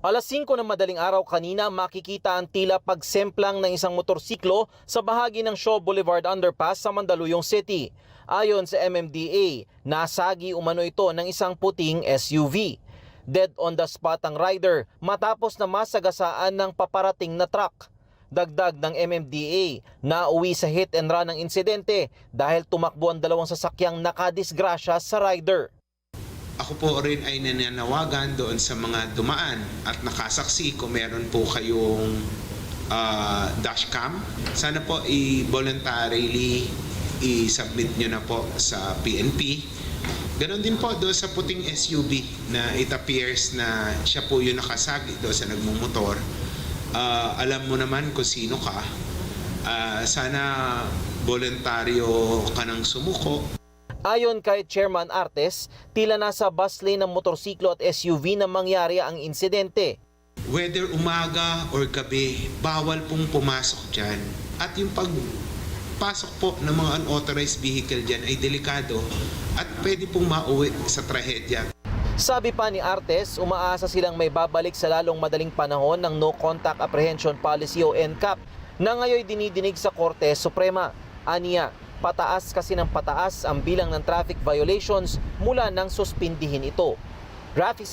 Alas 5 ng madaling araw kanina makikita ang tila pagsemplang ng isang motorsiklo sa bahagi ng Shaw Boulevard Underpass sa Mandaluyong City. Ayon sa MMDA, nasagi umano ito ng isang puting SUV. Dead on the spot ang rider matapos na masagasaan ng paparating na truck. Dagdag ng MMDA, nauwi sa hit and run ng insidente dahil tumakbo ang dalawang sasakyang nakadisgrasya sa rider. Ako po rin ay nananawagan doon sa mga dumaan at nakasaksi kung meron po kayong ah, dashcam. Sana po i-voluntarily i-submit nyo na po sa PNP. Ganon din po doon sa puting SUV na it appears na siya po yung nakasagi doon sa nagmumotor. Ah, alam mo naman kung sino ka. Ah, sana voluntaryo ka ng sumuko Ayon kay Chairman Artes, tila nasa bus lane ng motorsiklo at SUV na mangyari ang insidente. Whether umaga or gabi, bawal pong pumasok dyan. At yung pagpasok po ng mga unauthorized vehicle dyan ay delikado at pwede pong mauwi sa trahedya. Sabi pa ni Artes, umaasa silang may babalik sa lalong madaling panahon ng No Contact Apprehension Policy o NCAP na ngayon dinidinig sa Korte Suprema. Aniya, pataas kasi ng pataas ang bilang ng traffic violations mula nang suspindihin ito. Rafi